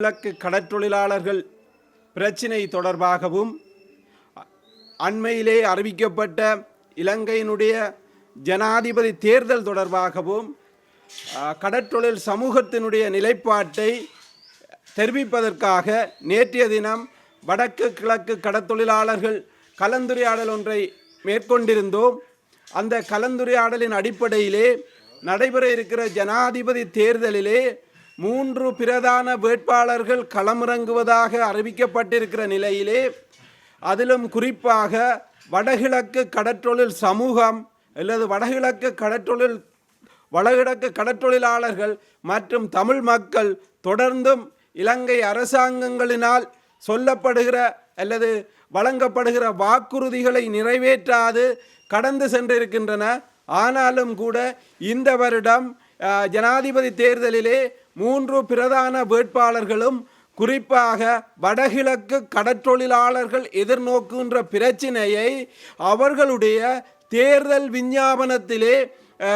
கிழக்கு கடற்றொழிலாளர்கள் பிரச்சினை தொடர்பாகவும் அண்மையிலே அறிவிக்கப்பட்ட இலங்கையினுடைய ஜனாதிபதி தேர்தல் தொடர்பாகவும் கடற்றொழில் சமூகத்தினுடைய நிலைப்பாட்டை தெரிவிப்பதற்காக நேற்றைய தினம் வடக்கு கிழக்கு கடத்தொழிலாளர்கள் கலந்துரையாடல் ஒன்றை மேற்கொண்டிருந்தோம். அந்த கலந்துரையாடலின் அடிப்படையிலே நடைபெற இருக்கிற ஜனாதிபதி தேர்தலிலே மூன்று பிரதான வேட்பாளர்கள் களமிறங்குவதாக அறிவிக்கப்பட்டிருக்கிற நிலையிலே அதிலும் குறிப்பாக வடகிழக்கு கடற்றொழில் சமூகம் அல்லது வடகிழக்கு கடற்றொழில் வடகிழக்கு கடற்றொழிலாளர்கள் மற்றும் தமிழ் மக்கள் தொடர்ந்தும் இலங்கை அரசாங்கங்களினால் சொல்லப்படுகிற அல்லது வழங்கப்படுகிற வாக்குறுதிகளை நிறைவேற்றாது கடந்து சென்றிருக்கின்றன. ஆனாலும் கூட இந்த வருடம் ஜனாதிபதி தேர்தலிலே மூன்று பிரதான வேட்பாளர்களும் குறிப்பாக வடகிழக்கு கடற்றொழிலாளர்கள் எதிர்நோக்குகின்ற பிரச்சினையை அவர்களுடைய தேர்தல் விஞ்ஞாபனத்திலே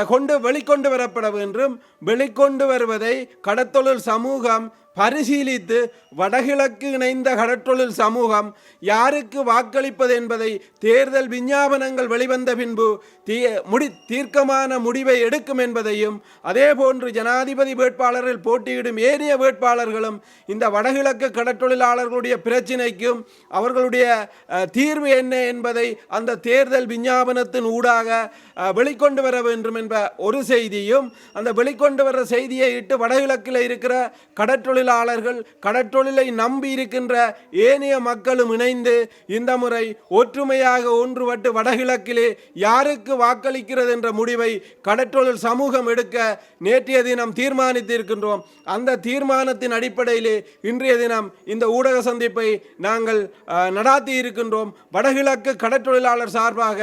கொண்டு வெளிக்கொண்டு வரப்பட வேண்டும். வெளிக்கொண்டு வருவதை கடத்தொழில் சமூகம் பரிசீலித்து வடகிழக்கு இணைந்த கடற்றொழில் சமூகம் யாருக்கு வாக்களிப்பது என்பதை தேர்தல் விஞ்ஞாபனங்கள் வெளிவந்த பின்பு தீ முடி தீர்க்கமான முடிவை எடுக்கும் என்பதையும் அதே போன்று ஜனாதிபதி வேட்பாளரில் போட்டியிடும் ஏனைய வேட்பாளர்களும் இந்த வடகிழக்கு கடற்றொழிலாளர்களுடைய பிரச்சினைக்கும் அவர்களுடைய தீர்வு என்ன என்பதை அந்த தேர்தல் விஞ்ஞாபனத்தின் ஊடாக வெளிக்கொண்டு வர வேண்டும் என்ற ஒரு செய்தியும் அந்த வெளிக்கொண்டு வர செய்தியை இட்டு வடகிழக்கில் இருக்கிற கடற்றொழில் தொழிலாளர்கள் கடற்றொழிலை நம்பி இருக்கின்ற ஏனைய மக்களும் இணைந்து இந்த முறை ஒற்றுமையாக ஒன்றுபட்டு வடகிழக்கிலே யாருக்கு வாக்களிக்கிறது என்ற முடிவை கடற்றொழில் சமூகம் எடுக்க நேற்றைய தினம் தீர்மானித்திருக்கின்றோம். அந்த தீர்மானத்தின் அடிப்படையிலே இன்றைய தினம் இந்த ஊடக சந்திப்பை நாங்கள் நடாத்தி இருக்கின்றோம். வடகிழக்கு கடற்றொழிலாளர் சார்பாக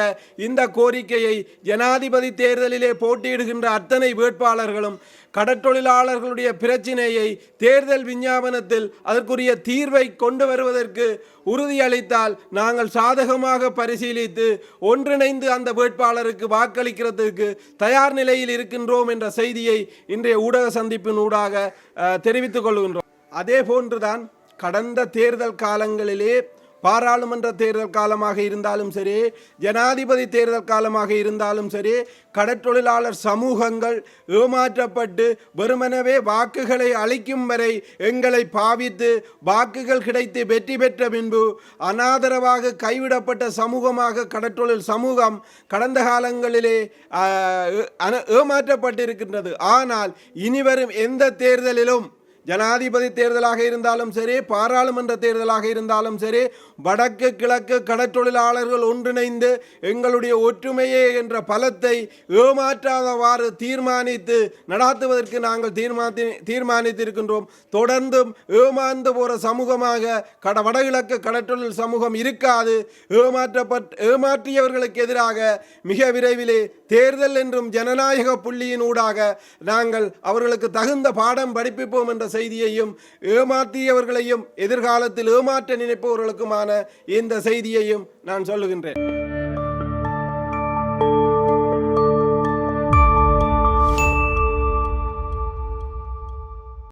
இந்த கோரிக்கையை ஜனாதிபதி தேர்தலிலே போட்டியிடுகின்ற அத்தனை வேட்பாளர்களும் கடற்றொழிலாளர்களுடைய பிரச்சினையை தேர்தல் விஞ்ஞாபனத்தில் அதற்குரிய தீர்வை கொண்டு வருவதற்கு உறுதியளித்தால் நாங்கள் சாதகமாக பரிசீலித்து ஒன்றிணைந்து அந்த வேட்பாளருக்கு வாக்களிக்கிறதுக்கு தயார் நிலையில் இருக்கின்றோம் என்ற செய்தியை இன்றைய ஊடக சந்திப்பின் ஊடாக அஹ், தெரிவித்துக் கொள்கின்றோம். அதே போன்றுதான் கடந்த தேர்தல் காலங்களிலே பாராளுமன்ற தேர்தல் காலமாக இருந்தாலும் சரி ஜனாதிபதி தேர்தல் காலமாக இருந்தாலும் சரி கடற்றொழிலாளர் சமூகங்கள் ஏமாற்றப்பட்டு வெறுமனவே வாக்குகளை அளிக்கும் வரை எங்களை பாவித்து வாக்குகள் கிடைத்து வெற்றி பெற்ற பின்பு அனாதரவாக கைவிடப்பட்ட சமூகமாக கடற்றொழில் சமூகம் கடந்த காலங்களிலே ஏமாற்றப்பட்டிருக்கின்றது. ஆனால் இனிவரும் எந்த தேர்தலிலும் ஜனாதிபதி தேர்தலாக இருந்தாலும் சரி பாராளுமன்ற தேர்தலாக இருந்தாலும் சரி வடக்கு கிழக்கு கடற்றொழிலாளர்கள் ஒன்றிணைந்து எங்களுடைய ஒற்றுமையே என்ற பலத்தை ஏமாற்றாதவாறு தீர்மானித்து நடாத்துவதற்கு நாங்கள் தீர்மானி தீர்மானித்திருக்கின்றோம். தொடர்ந்தும் ஏமாந்து போகிற சமூகமாக கட வடகிழக்கு கடற்றொழில் சமூகம் இருக்காது. ஏமாற்றப்பட் ஏமாற்றியவர்களுக்கு எதிராக மிக விரைவிலே தேர்தல் என்றும் ஜனநாயக புள்ளியின் ஊடாக நாங்கள் அவர்களுக்கு தகுந்த பாடம் படிப்பிப்போம் என்ற செய்தியையும் ஏமாற்றியவர்களையும் எதிர்காலத்தில் ஏமாற்ற நினைப்பவர்களுக்குமான இந்த செய்தியையும் நான் சொல்லுகின்றேன்.